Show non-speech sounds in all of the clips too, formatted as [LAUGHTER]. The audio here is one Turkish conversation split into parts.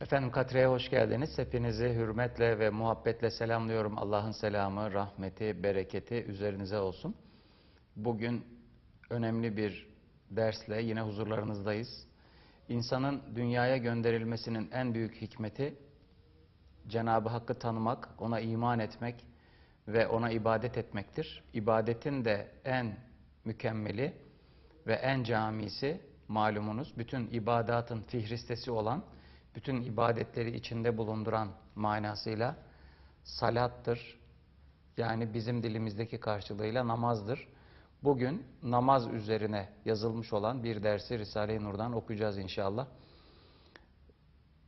Efendim Katre'ye hoş geldiniz. Hepinizi hürmetle ve muhabbetle selamlıyorum. Allah'ın selamı, rahmeti, bereketi üzerinize olsun. Bugün önemli bir dersle yine huzurlarınızdayız. İnsanın dünyaya gönderilmesinin en büyük hikmeti Cenab-ı Hakk'ı tanımak, ona iman etmek ve ona ibadet etmektir. İbadetin de en mükemmeli ve en camisi malumunuz bütün ibadatın fihristesi olan, bütün ibadetleri içinde bulunduran manasıyla salattır. Yani bizim dilimizdeki karşılığıyla namazdır. Bugün namaz üzerine yazılmış olan bir dersi Risale-i Nur'dan okuyacağız inşallah.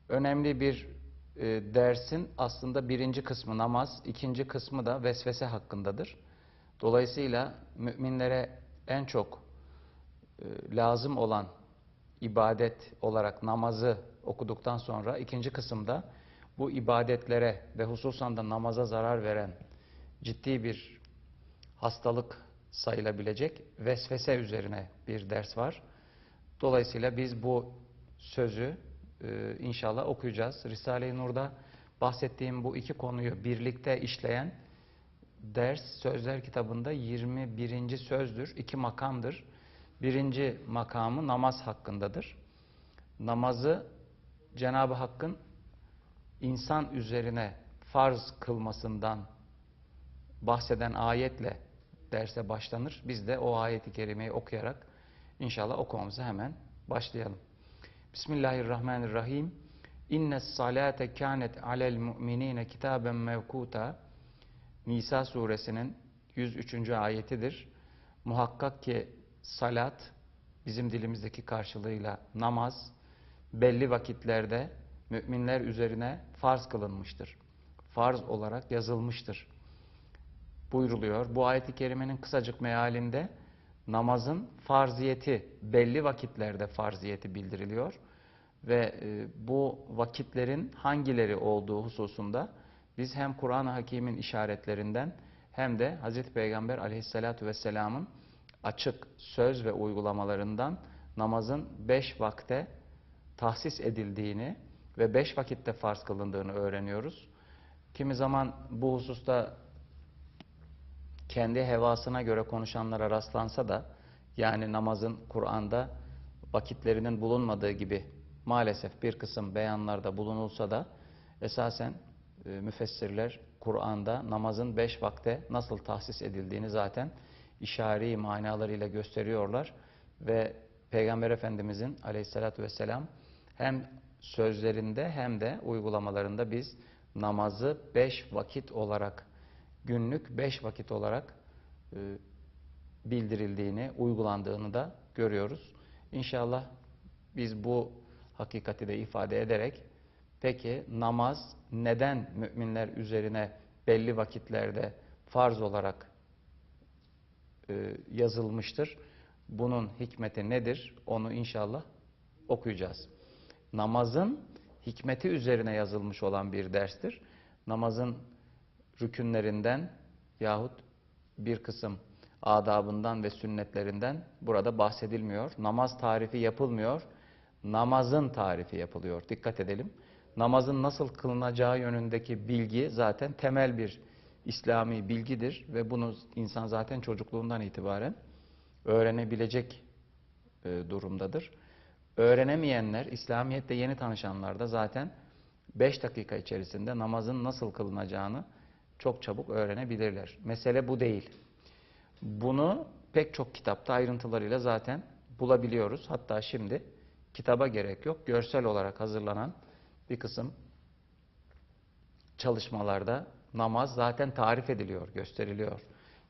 Önemli bir e, dersin aslında birinci kısmı namaz, ikinci kısmı da vesvese hakkındadır. Dolayısıyla müminlere en çok e, lazım olan ibadet olarak namazı okuduktan sonra ikinci kısımda bu ibadetlere ve hususan da namaza zarar veren ciddi bir hastalık sayılabilecek vesvese üzerine bir ders var. Dolayısıyla biz bu sözü e, inşallah okuyacağız. Risale-i Nur'da bahsettiğim bu iki konuyu birlikte işleyen ders sözler kitabında 21. sözdür, iki makamdır. Birinci makamı namaz hakkındadır. Namazı Cenab-ı Hakk'ın insan üzerine farz kılmasından bahseden ayetle derse başlanır. Biz de o ayeti kerimeyi okuyarak inşallah okumamıza hemen başlayalım. Bismillahirrahmanirrahim. İnne salate kânet alel mu'minine kitaben mevkuta. Nisa suresinin 103. ayetidir. Muhakkak ki salat bizim dilimizdeki karşılığıyla namaz belli vakitlerde müminler üzerine farz kılınmıştır. Farz olarak yazılmıştır. Buyruluyor. Bu ayeti kerimenin kısacık mealinde namazın farziyeti, belli vakitlerde farziyeti bildiriliyor. Ve e, bu vakitlerin hangileri olduğu hususunda biz hem Kur'an-ı Hakim'in işaretlerinden hem de Hz. Peygamber aleyhissalatü vesselamın açık söz ve uygulamalarından namazın beş vakte tahsis edildiğini ve beş vakitte farz kılındığını öğreniyoruz. Kimi zaman bu hususta kendi hevasına göre konuşanlara rastlansa da yani namazın Kur'an'da vakitlerinin bulunmadığı gibi maalesef bir kısım beyanlarda bulunulsa da esasen e, müfessirler Kur'an'da namazın beş vakte nasıl tahsis edildiğini zaten işari manalarıyla gösteriyorlar ve Peygamber Efendimizin aleyhissalatü vesselam hem sözlerinde hem de uygulamalarında biz namazı beş vakit olarak günlük beş vakit olarak e, bildirildiğini, uygulandığını da görüyoruz. İnşallah biz bu hakikati de ifade ederek peki namaz neden müminler üzerine belli vakitlerde farz olarak yazılmıştır? Bunun hikmeti nedir? Onu inşallah okuyacağız. Namazın hikmeti üzerine yazılmış olan bir derstir. Namazın rükünlerinden yahut bir kısım adabından ve sünnetlerinden burada bahsedilmiyor. Namaz tarifi yapılmıyor. Namazın tarifi yapılıyor. Dikkat edelim. Namazın nasıl kılınacağı yönündeki bilgi zaten temel bir İslami bilgidir ve bunu insan zaten çocukluğundan itibaren öğrenebilecek e, durumdadır. Öğrenemeyenler, İslamiyet'te yeni tanışanlar da zaten 5 dakika içerisinde namazın nasıl kılınacağını çok çabuk öğrenebilirler. Mesele bu değil. Bunu pek çok kitapta ayrıntılarıyla zaten bulabiliyoruz. Hatta şimdi kitaba gerek yok. Görsel olarak hazırlanan bir kısım çalışmalarda namaz zaten tarif ediliyor, gösteriliyor.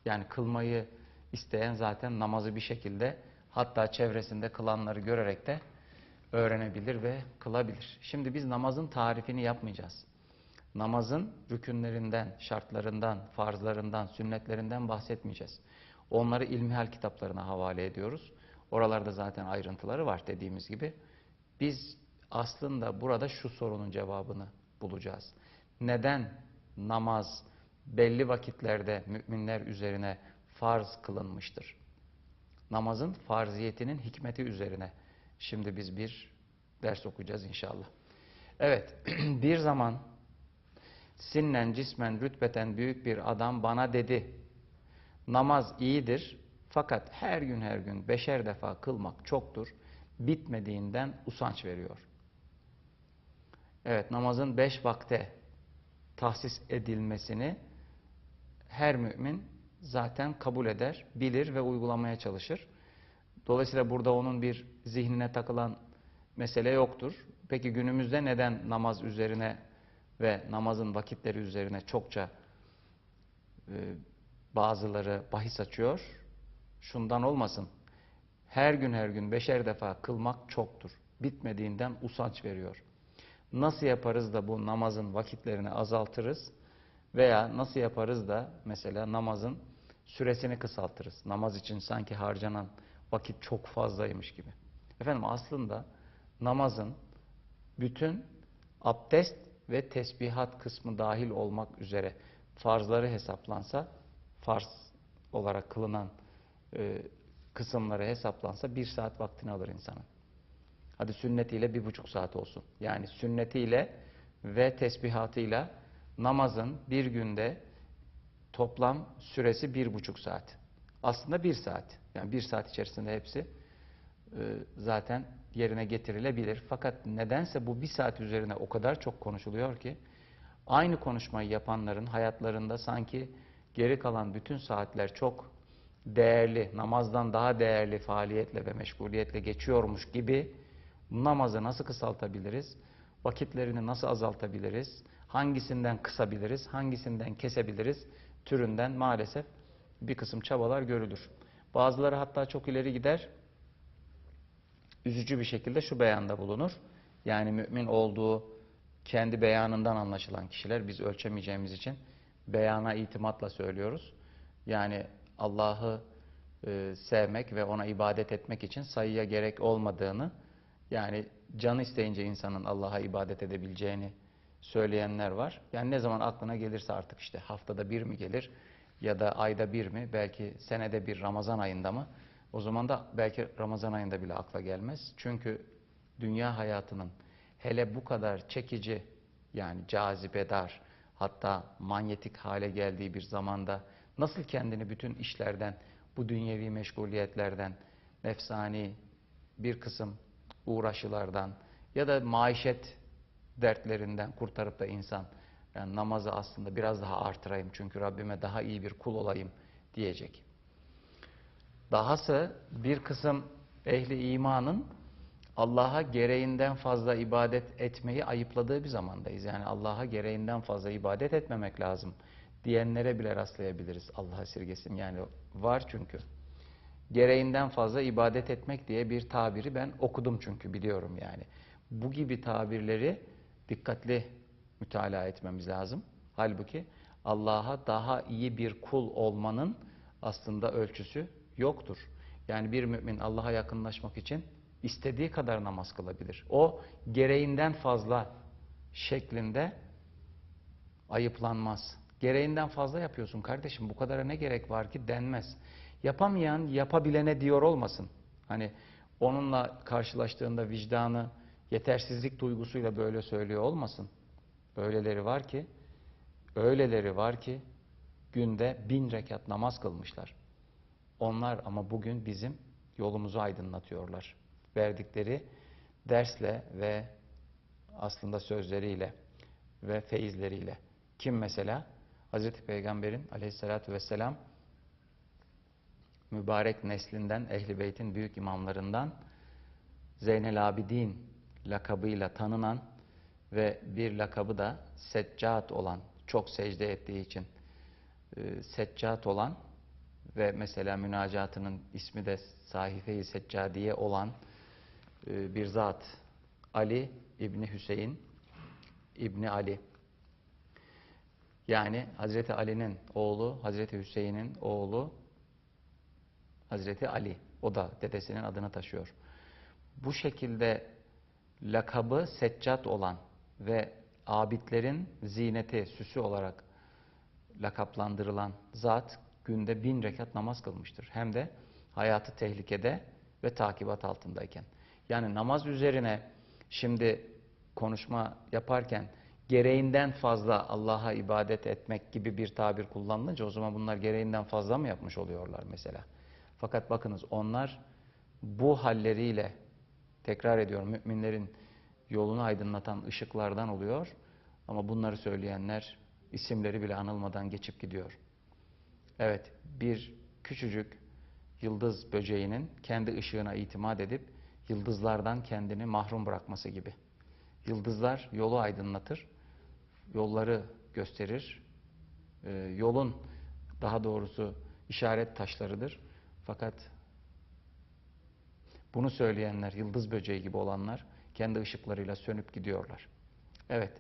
Yani kılmayı isteyen zaten namazı bir şekilde hatta çevresinde kılanları görerek de öğrenebilir ve kılabilir. Şimdi biz namazın tarifini yapmayacağız. Namazın rükünlerinden, şartlarından, farzlarından, sünnetlerinden bahsetmeyeceğiz. Onları ilmihal kitaplarına havale ediyoruz. Oralarda zaten ayrıntıları var dediğimiz gibi. Biz aslında burada şu sorunun cevabını bulacağız. Neden namaz belli vakitlerde müminler üzerine farz kılınmıştır? Namazın farziyetinin hikmeti üzerine şimdi biz bir ders okuyacağız inşallah. Evet, [CLEARS THROAT] bir zaman sinnen, cismen, rütbeten büyük bir adam bana dedi. Namaz iyidir fakat her gün her gün beşer defa kılmak çoktur. Bitmediğinden usanç veriyor. Evet, namazın beş vakte tahsis edilmesini her mümin zaten kabul eder, bilir ve uygulamaya çalışır. Dolayısıyla burada onun bir zihnine takılan mesele yoktur. Peki günümüzde neden namaz üzerine ve namazın vakitleri üzerine çokça e, bazıları bahis açıyor? Şundan olmasın. Her gün her gün beşer defa kılmak çoktur. Bitmediğinden usanç veriyor. Nasıl yaparız da bu namazın vakitlerini azaltırız? Veya nasıl yaparız da mesela namazın süresini kısaltırız? Namaz için sanki harcanan vakit çok fazlaymış gibi. Efendim aslında namazın bütün abdest ve tesbihat kısmı dahil olmak üzere farzları hesaplansa, farz olarak kılınan e, kısımları hesaplansa bir saat vaktini alır insanın. Hadi sünnetiyle bir buçuk saat olsun. Yani sünnetiyle ve tesbihatıyla namazın bir günde toplam süresi bir buçuk saat. Aslında bir saat. Yani bir saat içerisinde hepsi e, zaten yerine getirilebilir. Fakat nedense bu bir saat üzerine o kadar çok konuşuluyor ki aynı konuşmayı yapanların hayatlarında sanki geri kalan bütün saatler çok değerli, namazdan daha değerli faaliyetle ve meşguliyetle geçiyormuş gibi namazı nasıl kısaltabiliriz? Vakitlerini nasıl azaltabiliriz? Hangisinden kısabiliriz? Hangisinden kesebiliriz? Türünden maalesef bir kısım çabalar görülür. Bazıları hatta çok ileri gider. Üzücü bir şekilde şu beyanda bulunur. Yani mümin olduğu kendi beyanından anlaşılan kişiler biz ölçemeyeceğimiz için beyana itimatla söylüyoruz. Yani Allah'ı e, sevmek ve ona ibadet etmek için sayıya gerek olmadığını yani canı isteyince insanın Allah'a ibadet edebileceğini söyleyenler var. Yani ne zaman aklına gelirse artık işte haftada bir mi gelir ya da ayda bir mi belki senede bir Ramazan ayında mı o zaman da belki Ramazan ayında bile akla gelmez. Çünkü dünya hayatının hele bu kadar çekici yani cazibedar hatta manyetik hale geldiği bir zamanda nasıl kendini bütün işlerden, bu dünyevi meşguliyetlerden, nefsani bir kısım uğraşılardan ya da maişet dertlerinden kurtarıp da insan yani namazı aslında biraz daha artırayım çünkü Rabbime daha iyi bir kul olayım diyecek. Dahası bir kısım ehli imanın Allah'a gereğinden fazla ibadet etmeyi ayıpladığı bir zamandayız. Yani Allah'a gereğinden fazla ibadet etmemek lazım diyenlere bile rastlayabiliriz. Allah esirgesin yani var çünkü. Gereğinden fazla ibadet etmek diye bir tabiri ben okudum çünkü biliyorum yani. Bu gibi tabirleri dikkatli mütalaa etmemiz lazım. Halbuki Allah'a daha iyi bir kul olmanın aslında ölçüsü yoktur. Yani bir mümin Allah'a yakınlaşmak için istediği kadar namaz kılabilir. O gereğinden fazla şeklinde ayıplanmaz. Gereğinden fazla yapıyorsun kardeşim bu kadara ne gerek var ki denmez. Yapamayan yapabilene diyor olmasın. Hani onunla karşılaştığında vicdanı yetersizlik duygusuyla böyle söylüyor olmasın. Öyleleri var ki, öyleleri var ki günde bin rekat namaz kılmışlar. Onlar ama bugün bizim yolumuzu aydınlatıyorlar. Verdikleri dersle ve aslında sözleriyle ve feyizleriyle. Kim mesela? Hazreti Peygamber'in aleyhissalatü vesselam mübarek neslinden, Ehli Beyt'in büyük imamlarından Zeynel Abidin lakabıyla tanınan ve bir lakabı da Seccat olan, çok secde ettiği için e, Seccat olan ve mesela münacatının ismi de Sahife-i Seccadiye olan e, bir zat Ali İbni Hüseyin İbni Ali. Yani Hazreti Ali'nin oğlu Hazreti Hüseyin'in oğlu Hazreti Ali o da dedesinin adını taşıyor. Bu şekilde lakabı seccat olan ve abidlerin zineti, süsü olarak lakaplandırılan zat günde bin rekat namaz kılmıştır. Hem de hayatı tehlikede ve takibat altındayken. Yani namaz üzerine şimdi konuşma yaparken gereğinden fazla Allah'a ibadet etmek gibi bir tabir kullanılınca o zaman bunlar gereğinden fazla mı yapmış oluyorlar mesela? Fakat bakınız onlar bu halleriyle tekrar ediyorum müminlerin yolunu aydınlatan ışıklardan oluyor ama bunları söyleyenler isimleri bile anılmadan geçip gidiyor. Evet, bir küçücük yıldız böceğinin kendi ışığına itimat edip yıldızlardan kendini mahrum bırakması gibi. Yıldızlar yolu aydınlatır, yolları gösterir. Ee, yolun daha doğrusu işaret taşlarıdır. Fakat bunu söyleyenler, yıldız böceği gibi olanlar kendi ışıklarıyla sönüp gidiyorlar. Evet,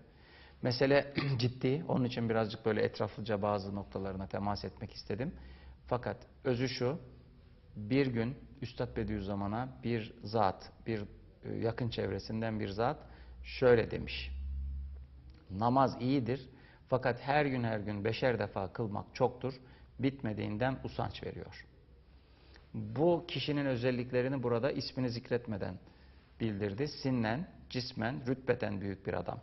mesele [CLEARS THROAT] ciddi. Onun için birazcık böyle etraflıca bazı noktalarına temas etmek istedim. Fakat özü şu, bir gün Üstad Bediüzzaman'a bir zat, bir e, yakın çevresinden bir zat şöyle demiş. Namaz iyidir fakat her gün her gün beşer defa kılmak çoktur, bitmediğinden usanç veriyor. Bu kişinin özelliklerini burada ismini zikretmeden bildirdi. Sinnen, cismen, rütbeten büyük bir adam.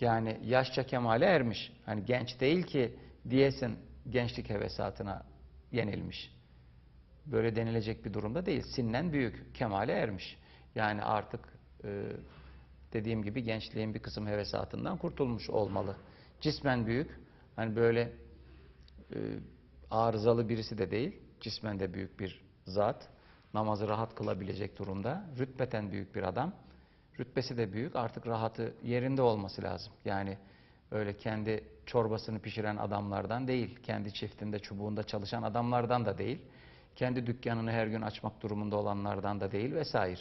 Yani yaşça kemale ermiş. Hani genç değil ki diyesin gençlik hevesatına yenilmiş. Böyle denilecek bir durumda değil. Sinnen büyük, kemale ermiş. Yani artık e, dediğim gibi gençliğin bir kısım hevesatından kurtulmuş olmalı. Cismen büyük, hani böyle e, arızalı birisi de değil, cismen de büyük bir zat. Namazı rahat kılabilecek durumda. Rütbeten büyük bir adam. Rütbesi de büyük, artık rahatı yerinde olması lazım. Yani öyle kendi çorbasını pişiren adamlardan değil, kendi çiftinde, çubuğunda çalışan adamlardan da değil, kendi dükkanını her gün açmak durumunda olanlardan da değil vesaire.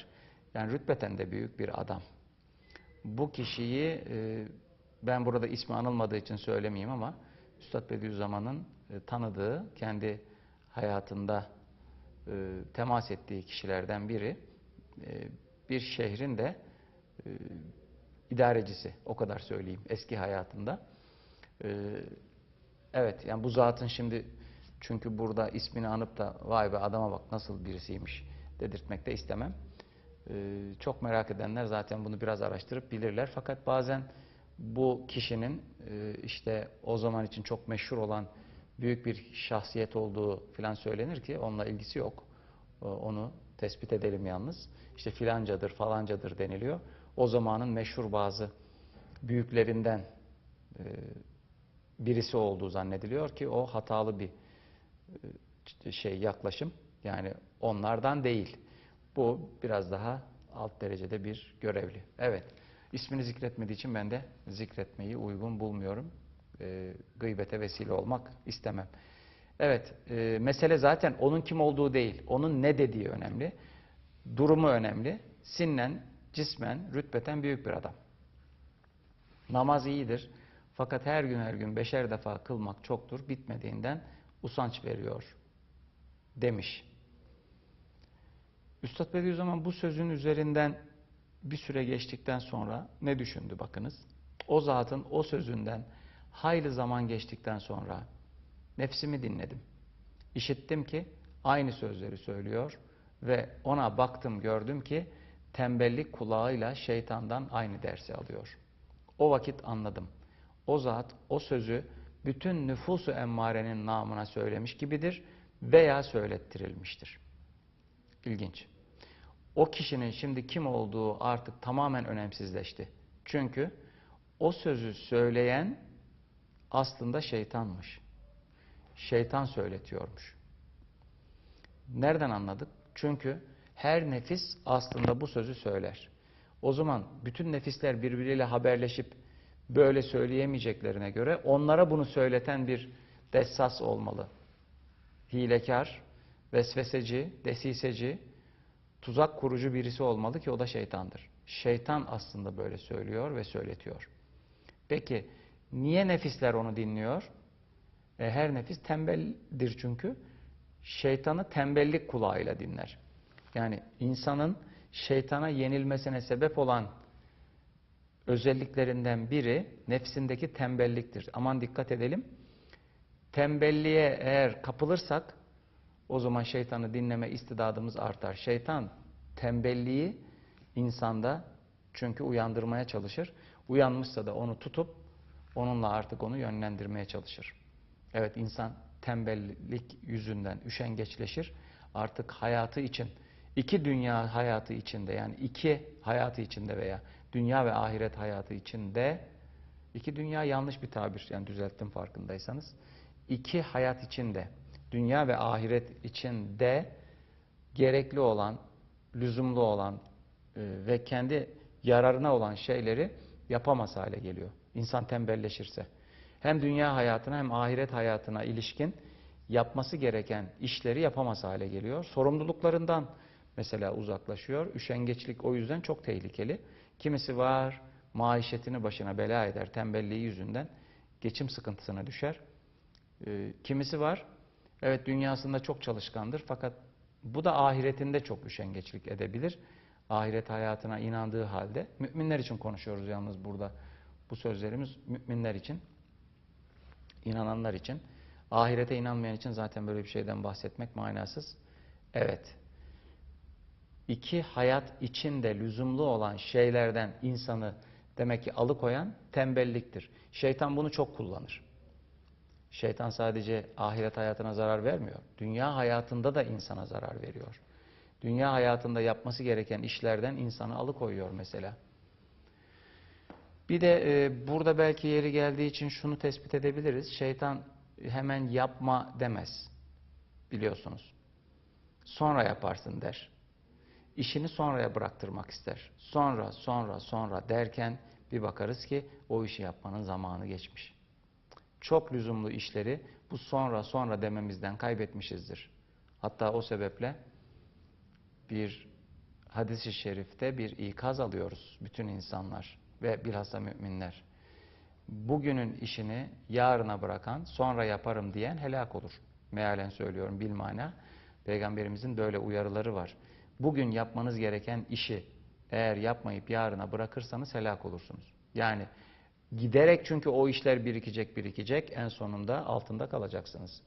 Yani rütbeten de büyük bir adam. Bu kişiyi e, ben burada ismi anılmadığı için söylemeyeyim ama Üstad Bediüzzaman'ın e, tanıdığı, kendi hayatında e, temas ettiği kişilerden biri e, bir şehrin de e, idarecisi o kadar söyleyeyim eski hayatında. E, evet yani bu zatın şimdi çünkü burada ismini anıp da vay be adama bak nasıl birisiymiş dedirtmek de istemem. E, çok merak edenler zaten bunu biraz araştırıp bilirler. Fakat bazen bu kişinin e, işte o zaman için çok meşhur olan büyük bir şahsiyet olduğu filan söylenir ki onunla ilgisi yok. E, onu tespit edelim yalnız. İşte filancadır falancadır deniliyor. O zamanın meşhur bazı büyüklerinden e, birisi olduğu zannediliyor ki o hatalı bir e, şey yaklaşım. Yani onlardan değil. Bu biraz daha alt derecede bir görevli. Evet. İsmini zikretmediği için ben de zikretmeyi uygun bulmuyorum. E, gıybete vesile olmak istemem. Evet, e, mesele zaten onun kim olduğu değil, onun ne dediği önemli. Durumu önemli. Sinnen, cismen, rütbeten büyük bir adam. Namaz iyidir. Fakat her gün her gün beşer defa kılmak çoktur. Bitmediğinden usanç veriyor demiş. Üstad Bediüzzaman bu sözün üzerinden bir süre geçtikten sonra ne düşündü bakınız. O zatın o sözünden hayli zaman geçtikten sonra nefsimi dinledim. İşittim ki aynı sözleri söylüyor ve ona baktım gördüm ki tembellik kulağıyla şeytandan aynı dersi alıyor. O vakit anladım. O zat o sözü bütün nüfusu emmarenin namına söylemiş gibidir veya söylettirilmiştir. İlginç. O kişinin şimdi kim olduğu artık tamamen önemsizleşti. Çünkü o sözü söyleyen aslında şeytanmış. Şeytan söyletiyormuş. Nereden anladık? Çünkü her nefis aslında bu sözü söyler. O zaman bütün nefisler birbiriyle haberleşip böyle söyleyemeyeceklerine göre onlara bunu söyleten bir dessas olmalı. Hilekar, vesveseci, desiseci, tuzak kurucu birisi olmalı ki o da şeytandır. Şeytan aslında böyle söylüyor ve söyletiyor. Peki niye nefisler onu dinliyor? E, her nefis tembeldir çünkü. Şeytanı tembellik kulağıyla dinler. Yani insanın şeytana yenilmesine sebep olan özelliklerinden biri nefsindeki tembelliktir. Aman dikkat edelim. Tembelliğe eğer kapılırsak o zaman şeytanı dinleme istidadımız artar. Şeytan tembelliği insanda Çünkü uyandırmaya çalışır. Uyanmışsa da onu tutup onunla artık onu yönlendirmeye çalışır. Evet insan tembellik yüzünden üşengeçleşir. Artık hayatı için, iki dünya hayatı içinde yani iki hayatı içinde veya dünya ve ahiret hayatı içinde iki dünya yanlış bir tabir yani düzelttim farkındaysanız. İki hayat içinde, dünya ve ahiret içinde gerekli olan, lüzumlu olan e, ve kendi yararına olan şeyleri yapamaz hale geliyor. İnsan tembelleşirse. Hem dünya hayatına hem ahiret hayatına ilişkin yapması gereken işleri yapamaz hale geliyor. Sorumluluklarından mesela uzaklaşıyor. Üşengeçlik o yüzden çok tehlikeli. Kimisi var maişetini başına bela eder tembelliği yüzünden geçim sıkıntısına düşer. Ee, kimisi var evet dünyasında çok çalışkandır fakat bu da ahiretinde çok üşengeçlik edebilir. Ahiret hayatına inandığı halde müminler için konuşuyoruz yalnız burada. Bu sözlerimiz müminler için, inananlar için. Ahirete inanmayan için zaten böyle bir şeyden bahsetmek manasız. Evet. İki hayat içinde lüzumlu olan şeylerden insanı demek ki alıkoyan tembelliktir. Şeytan bunu çok kullanır. Şeytan sadece ahiret hayatına zarar vermiyor. Dünya hayatında da insana zarar veriyor. Dünya hayatında yapması gereken işlerden insanı alıkoyuyor mesela. Bir de e, burada belki yeri geldiği için şunu tespit edebiliriz. Şeytan hemen yapma demez. Biliyorsunuz. Sonra yaparsın der. İşini sonraya bıraktırmak ister. Sonra, sonra, sonra derken bir bakarız ki o işi yapmanın zamanı geçmiş. Çok lüzumlu işleri bu sonra sonra dememizden kaybetmişizdir. Hatta o sebeple bir hadis-i şerifte bir ikaz alıyoruz bütün insanlar ve bilhassa müminler. Bugünün işini yarına bırakan, sonra yaparım diyen helak olur. Mealen söylüyorum bilmana. Peygamberimizin böyle uyarıları var. Bugün yapmanız gereken işi eğer yapmayıp yarına bırakırsanız helak olursunuz. Yani giderek çünkü o işler birikecek birikecek en sonunda altında kalacaksınız.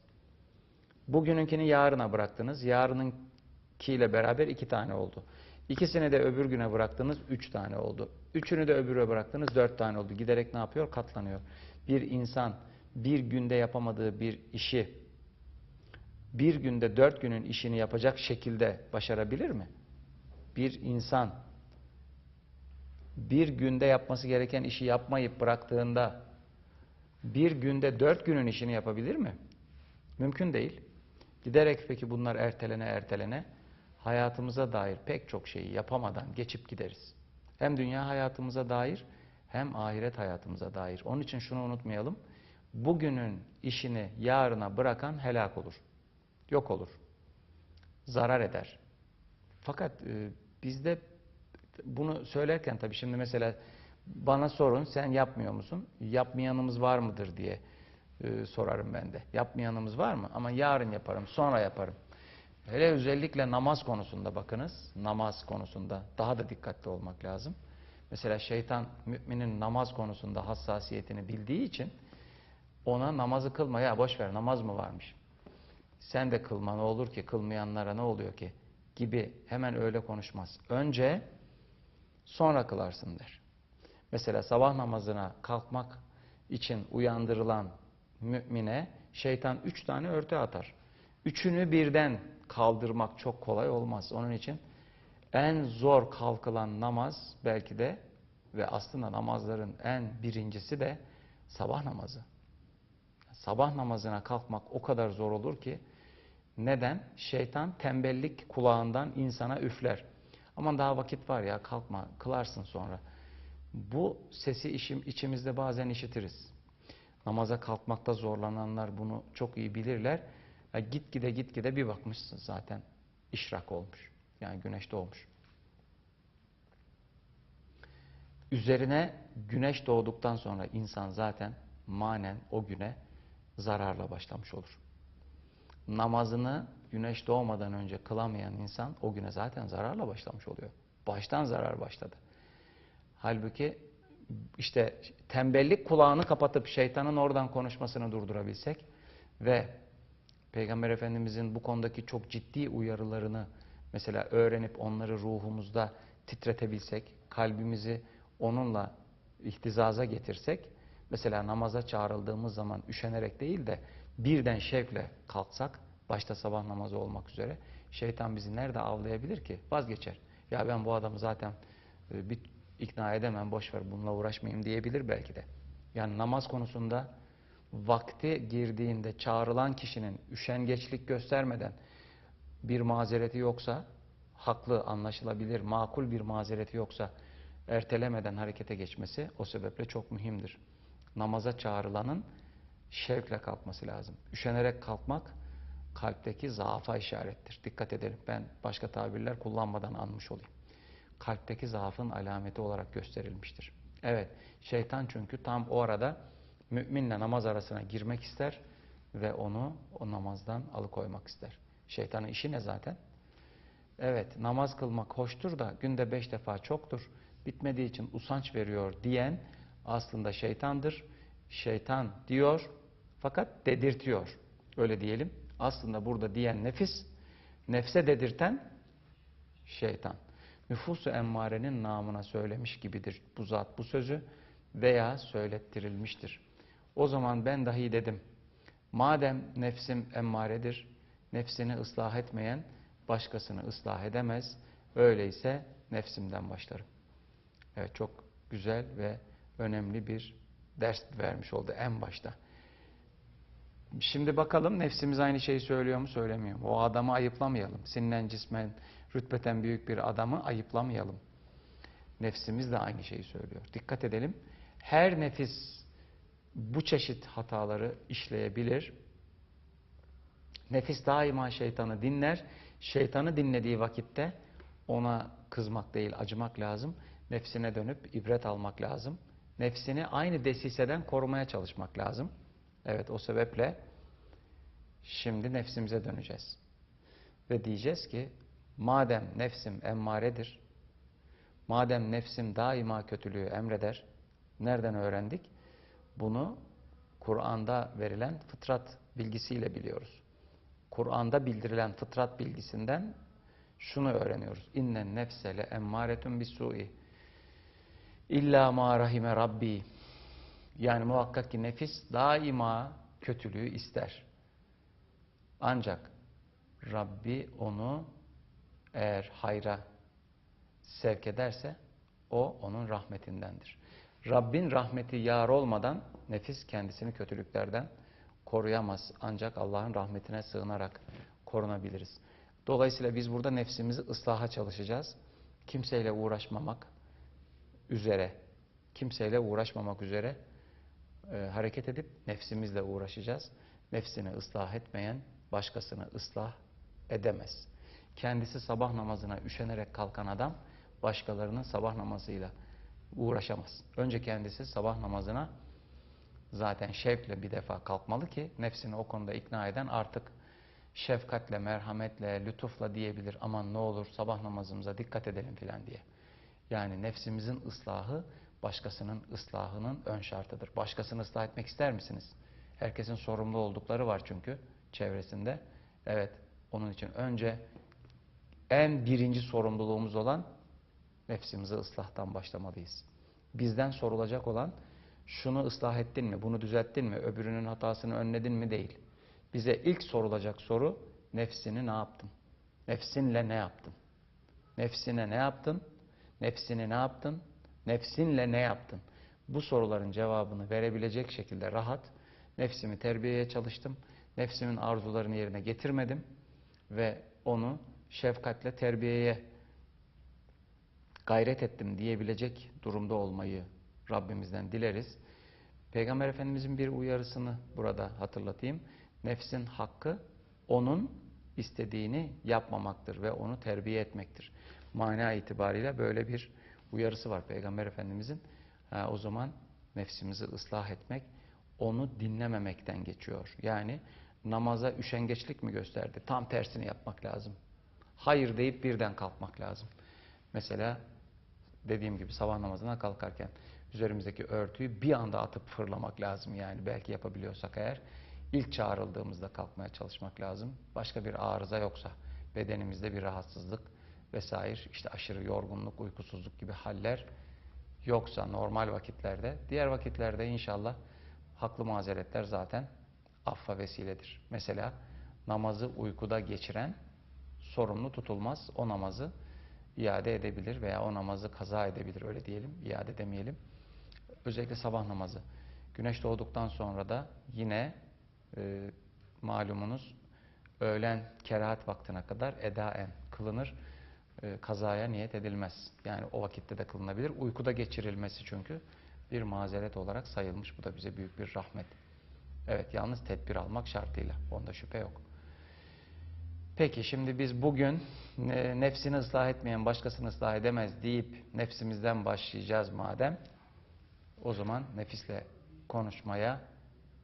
Bugününkini yarına bıraktınız. Yarınınkiyle beraber iki tane oldu. İkisini de öbür güne bıraktınız, üç tane oldu. Üçünü de öbüre bıraktınız, dört tane oldu. Giderek ne yapıyor? Katlanıyor. Bir insan bir günde yapamadığı bir işi bir günde dört günün işini yapacak şekilde başarabilir mi? Bir insan bir günde yapması gereken işi yapmayıp bıraktığında bir günde dört günün işini yapabilir mi? Mümkün değil. Giderek peki bunlar ertelene ertelene hayatımıza dair pek çok şeyi yapamadan geçip gideriz. Hem dünya hayatımıza dair hem ahiret hayatımıza dair. Onun için şunu unutmayalım. Bugünün işini yarına bırakan helak olur. Yok olur. Zarar eder. Fakat e, bizde bunu söylerken tabii şimdi mesela bana sorun sen yapmıyor musun? Yapmayanımız var mıdır diye e, sorarım ben de. Yapmayanımız var mı? Ama yarın yaparım, sonra yaparım. Hele özellikle namaz konusunda bakınız. Namaz konusunda daha da dikkatli olmak lazım. Mesela şeytan müminin namaz konusunda hassasiyetini bildiği için ona namazı kılma ya boş ver namaz mı varmış? Sen de kılma ne olur ki kılmayanlara ne oluyor ki? Gibi hemen öyle konuşmaz. Önce sonra kılarsın der. Mesela sabah namazına kalkmak için uyandırılan mümine şeytan üç tane örtü atar. Üçünü birden kaldırmak çok kolay olmaz. Onun için en zor kalkılan namaz belki de ve aslında namazların en birincisi de sabah namazı. Sabah namazına kalkmak o kadar zor olur ki neden? Şeytan tembellik kulağından insana üfler. Aman daha vakit var ya kalkma kılarsın sonra. Bu sesi işim, içimizde bazen işitiriz. Namaza kalkmakta zorlananlar bunu çok iyi bilirler. Ya gitgide gitgide bir bakmışsın zaten işrak olmuş. Yani güneş doğmuş. Üzerine güneş doğduktan sonra insan zaten manen o güne zararla başlamış olur. Namazını güneş doğmadan önce kılamayan insan o güne zaten zararla başlamış oluyor. Baştan zarar başladı. Halbuki işte tembellik kulağını kapatıp şeytanın oradan konuşmasını durdurabilsek ve Peygamber Efendimizin bu konudaki çok ciddi uyarılarını mesela öğrenip onları ruhumuzda titretebilsek, kalbimizi onunla ihtizaza getirsek, mesela namaza çağrıldığımız zaman üşenerek değil de birden şevkle kalksak, başta sabah namazı olmak üzere, şeytan bizi nerede avlayabilir ki? Vazgeçer. Ya ben bu adamı zaten e, bir ikna edemem, boş ver bununla uğraşmayayım diyebilir belki de. Yani namaz konusunda vakti girdiğinde çağrılan kişinin üşengeçlik göstermeden bir mazereti yoksa, haklı, anlaşılabilir, makul bir mazereti yoksa ertelemeden harekete geçmesi o sebeple çok mühimdir. Namaza çağrılanın şevkle kalkması lazım. Üşenerek kalkmak kalpteki zaafa işarettir. Dikkat edelim. Ben başka tabirler kullanmadan anmış olayım. Kalpteki zaafın alameti olarak gösterilmiştir. Evet, şeytan çünkü tam o arada müminle namaz arasına girmek ister ve onu o namazdan alıkoymak ister. Şeytanın işi ne zaten? Evet, namaz kılmak hoştur da günde beş defa çoktur. Bitmediği için usanç veriyor diyen aslında şeytandır. Şeytan diyor fakat dedirtiyor. Öyle diyelim. Aslında burada diyen nefis, nefse dedirten şeytan. Nüfusu emmarenin namına söylemiş gibidir bu zat bu sözü veya söylettirilmiştir. O zaman ben dahi dedim, madem nefsim emmaredir, nefsini ıslah etmeyen başkasını ıslah edemez, öyleyse nefsimden başlarım. Evet çok güzel ve önemli bir ders vermiş oldu en başta. Şimdi bakalım nefsimiz aynı şeyi söylüyor mu söylemiyor mu? O adamı ayıplamayalım. Sinnen cismen rütbeten büyük bir adamı ayıplamayalım. Nefsimiz de aynı şeyi söylüyor. Dikkat edelim. Her nefis bu çeşit hataları işleyebilir. Nefis daima şeytanı dinler. Şeytanı dinlediği vakitte ona kızmak değil acımak lazım. Nefsine dönüp ibret almak lazım. Nefsini aynı desiseden korumaya çalışmak lazım. Evet o sebeple şimdi nefsimize döneceğiz. Ve diyeceğiz ki madem nefsim emmaredir, madem nefsim daima kötülüğü emreder, nereden öğrendik? Bunu Kur'an'da verilen fıtrat bilgisiyle biliyoruz. Kur'an'da bildirilen fıtrat bilgisinden şunu öğreniyoruz. İnnen nefsele emmaretun bisu'i illa ma rahime rabbi yani muhakkak ki nefis daima kötülüğü ister. Ancak Rabbi onu eğer hayra sevk ederse o onun rahmetindendir. Rabbin rahmeti yar olmadan nefis kendisini kötülüklerden koruyamaz. Ancak Allah'ın rahmetine sığınarak korunabiliriz. Dolayısıyla biz burada nefsimizi ıslaha çalışacağız. Kimseyle uğraşmamak üzere, kimseyle uğraşmamak üzere e, hareket edip nefsimizle uğraşacağız. Nefsini ıslah etmeyen başkasını ıslah edemez. Kendisi sabah namazına üşenerek kalkan adam başkalarının sabah namazıyla uğraşamaz. Önce kendisi sabah namazına zaten şevkle bir defa kalkmalı ki nefsini o konuda ikna eden artık şefkatle, merhametle, lütufla diyebilir aman ne olur sabah namazımıza dikkat edelim filan diye. Yani nefsimizin ıslahı başkasının ıslahının ön şartıdır. Başkasını ıslah etmek ister misiniz? Herkesin sorumlu oldukları var çünkü çevresinde. Evet, onun için önce en birinci sorumluluğumuz olan nefsimizi ıslahtan başlamalıyız. Bizden sorulacak olan şunu ıslah ettin mi, bunu düzelttin mi, öbürünün hatasını önledin mi değil. Bize ilk sorulacak soru nefsini ne yaptın? Nefsinle ne yaptın? Nefsine ne yaptın? Nefsini ne yaptın? Nefsinle ne yaptın? Bu soruların cevabını verebilecek şekilde rahat, nefsimi terbiyeye çalıştım, nefsimin arzularını yerine getirmedim ve onu şefkatle terbiyeye gayret ettim diyebilecek durumda olmayı Rabbimizden dileriz. Peygamber Efendimizin bir uyarısını burada hatırlatayım. Nefsin hakkı onun istediğini yapmamaktır ve onu terbiye etmektir. Mana itibariyle böyle bir uyarısı var Peygamber Efendimizin. Ha, o zaman nefsimizi ıslah etmek, onu dinlememekten geçiyor. Yani namaza üşengeçlik mi gösterdi? Tam tersini yapmak lazım. Hayır deyip birden kalkmak lazım. Mesela dediğim gibi sabah namazına kalkarken üzerimizdeki örtüyü bir anda atıp fırlamak lazım. Yani belki yapabiliyorsak eğer ilk çağrıldığımızda kalkmaya çalışmak lazım. Başka bir arıza yoksa bedenimizde bir rahatsızlık vesaire işte aşırı yorgunluk, uykusuzluk gibi haller yoksa normal vakitlerde, diğer vakitlerde inşallah haklı mazeretler zaten affa vesiledir. Mesela namazı uykuda geçiren sorumlu tutulmaz. O namazı iade edebilir veya o namazı kaza edebilir öyle diyelim, iade demeyelim. Özellikle sabah namazı. Güneş doğduktan sonra da yine e, malumunuz öğlen kerahat vaktine kadar edaen kılınır. E, kazaya niyet edilmez. Yani o vakitte de kılınabilir. Uykuda geçirilmesi çünkü bir mazeret olarak sayılmış. Bu da bize büyük bir rahmet. Evet yalnız tedbir almak şartıyla. Onda şüphe yok. Peki şimdi biz bugün nefsini ıslah etmeyen başkasını ıslah edemez deyip nefsimizden başlayacağız madem. O zaman nefisle konuşmaya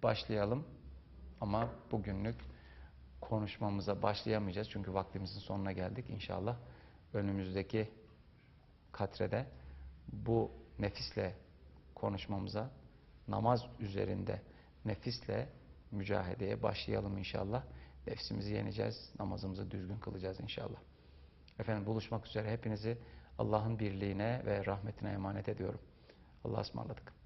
başlayalım. Ama bugünlük konuşmamıza başlayamayacağız. Çünkü vaktimizin sonuna geldik. İnşallah önümüzdeki katrede bu nefisle konuşmamıza, namaz üzerinde nefisle mücahedeye başlayalım inşallah. Nefsimizi yeneceğiz, namazımızı düzgün kılacağız inşallah. Efendim buluşmak üzere hepinizi Allah'ın birliğine ve rahmetine emanet ediyorum. Allah'a ısmarladık.